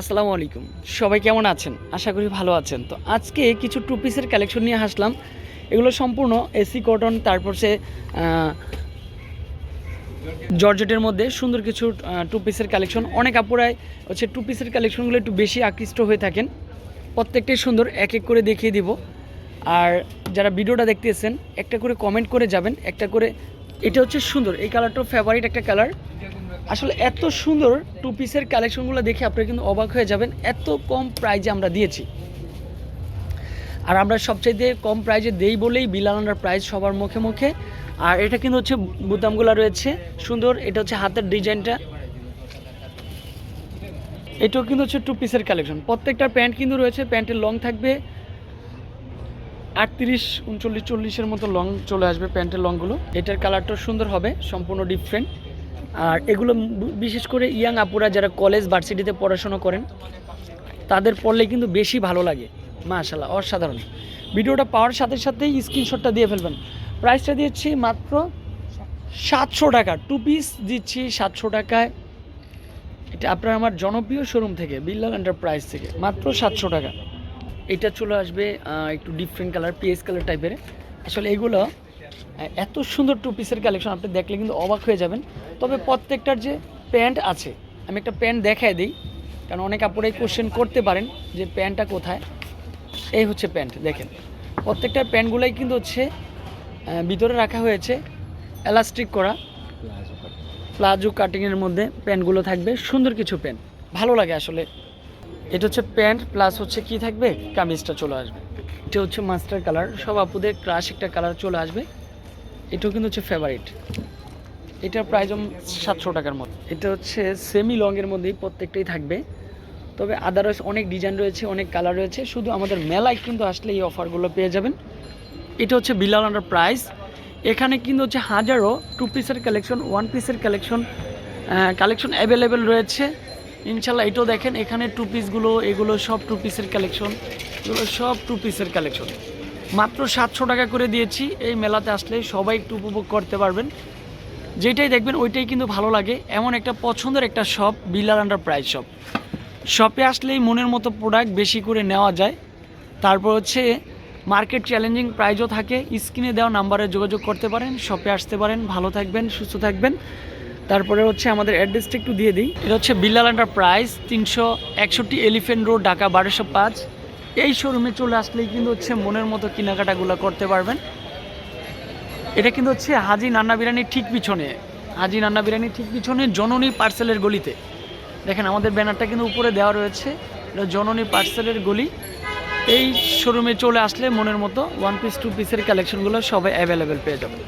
আসসালামু আলাইকুম। সবাই কেমন আছেন? আশা করি ভালো আছেন। তো আজকে কিছু টু পিসের কালেকশন নিয়ে আসলাম এগুলো সম্পূর্ণ এসি কটন তারপর সে জর্জেটের মধ্যে সুন্দর কিছু টু পিসের কালেকশন অনেক আপুরাই হচ্ছে টু পিসের কালেকশনগুলো একটু বেশি আকৃষ্ট হয়ে থাকেন। প্রত্যেকটাই সুন্দর, এক এক করে দেখিয়ে দিব। আর যারা ভিডিওটা দেখতেছেন, একটা করে কমেন্ট করে যাবেন, একটা করে এটা হচ্ছে সুন্দর। এই কালারটাও ফেভারিট একটা কালার আসলে এত সুন্দর টু পিসের কালেকশনগুলো দেখে আপনারা কিন্তু অবাক হয়ে যাবেন, এত কম প্রাইজে আমরা দিয়েছি। আর আমরা সবচাইতে কম প্রাইজে দেই বলেই বিলানার প্রাইস সবার মুখে মুখে। আর এটা কিন্তু হচ্ছে বুতামগুলো রয়েছে, সুন্দর, এটা হচ্ছে হাতের ডিজাইনটা। এটাও কিন্তু হচ্ছে টু পিসের কালেকশন প্রত্যেকটা প্যান্ট কিন্তু রয়েছে, প্যান্টের লং থাকবে। আটত্রিশ, উনচল্লিশ, চল্লিশের মতো লং চলে আসবে প্যান্টের লংগুলো এটার কালারটাও সুন্দর হবে, সম্পূর্ণ ডিফারেন্ট আর এগুলো বিশেষ করে ইয়াং আপুরা যারা কলেজ ভার্সিটিতে পড়াশোনা করেন, তাদের পড়লে কিন্তু বেশি ভালো লাগে। মাশাল্লাহ অসাধারণ। ভিডিওটা পাওয়ার সাথে সাথেই স্ক্রিনশটটা দিয়ে ফেলবেন। প্রাইসটা দিচ্ছি মাত্র সাতশো টাকা। টু পিস দিচ্ছি সাতশো টাকায়। এটা আপনার আমার জনপ্রিয় শোরুম থেকে বিল্লাল এন্টারপ্রাইজ থেকে, মাত্র সাতশো টাকা। এটা চলে আসবে একটু ডিফারেন্ট কালার পিএস কালার টাইপের আসলে এগুলো এত সুন্দর টু পিসের কালেকশন আপনি দেখলে কিন্তু অবাক হয়ে যাবেন। তবে প্রত্যেকটার যে প্যান্ট আছে, আমি একটা প্যান্ট দেখাই দিই, কারণ অনেক আপুরাই কোশ্চেন করতে পারেন যে প্যান্টটা কোথায়। এই হচ্ছে প্যান্ট, দেখেন। প্রত্যেকটা প্যান্টগুলাই কিন্তু হচ্ছে ভিতরে রাখা হয়েছে এলাস্টিক করা। প্লাজো কাটিংয়ের মধ্যে প্যান্টগুলো থাকবে, সুন্দর কিছু প্যান্ট। ভালো লাগে আসলে। এটা হচ্ছে প্যান্ট প্লাস হচ্ছে কি থাকবে? কামিজটা চলে আসবে। এটা হচ্ছে মাস্টার কালার সব আপুদের ক্রাশ একটা কালার চলে আসবে। এটাও কিন্তু হচ্ছে ফেভারিট এটার প্রাইস সাতশো টাকার মতো। এটা হচ্ছে সেমি লংয়ের মধ্যেই প্রত্যেকটাই থাকবে। তবে আদারওয়াইজ অনেক ডিজাইন রয়েছে, অনেক কালার রয়েছে। শুধু আমাদের মেলায় কিন্তু আসলে এই অফারগুলো পেয়ে যাবেন। এটা হচ্ছে বিলাল আন্ডার প্রাইস এখানে কিন্তু হচ্ছে হাজারো টু পিসের কালেকশন ওয়ান পিসের কালেকশন কালেকশন অ্যাভেলেবেল রয়েছে। ইনশাল্লাহ এটাও দেখেন, এখানে টু পিসগুলো এগুলো সব টু পিসের কালেকশন এগুলো সব টু পিসের কালেকশন মাত্র সাতশো টাকা করে দিয়েছি। এই মেলাতে আসলে সবাই একটু উপভোগ করতে পারবেন। যেটাই দেখবেন, ওইটাই কিন্তু ভালো লাগে। এমন একটা পছন্দের একটা shop Bilal under price shop শপে আসলেই মনের মতো প্রোডাক্ট বেশি করে নেওয়া যায়। তারপর হচ্ছে মার্কেট চ্যালেঞ্জিং প্রাইজও থাকে। স্ক্রিনে দেওয়া নাম্বারে যোগাযোগ করতে পারেন শপে আসতে পারেন। ভালো থাকবেন, সুস্থ থাকবেন। তারপরে হচ্ছে আমাদের অ্যাড্রেসটা একটু দিয়ে দিই। এটা হচ্ছে বিল্লাল আন্ডার প্রাইস তিনশো একষট্টি এলিফেন্ট রোড ঢাকা, বারোশো পাঁচ। এই শোরুমে চলে আসলেই কিন্তু হচ্ছে মনের মতো কেনাকাটাগুলো করতে পারবেন। এটা কিন্তু হচ্ছে হাজি নান্না বিরিয়ানির ঠিক পিছনে। হাজি নান্না বিরিয়ানির ঠিক পিছনে জননী পার্সেলের গলিতে। দেখেন আমাদের ব্যানারটা কিন্তু উপরে দেওয়া রয়েছে। এটা জননী পার্সেলের গলি। এই শোরুমে চলে আসলে মনের মতো ওয়ান পিস টু পিসের কালেকশনগুলো সবাই অ্যাভেলেবেল পেয়ে যাবেন।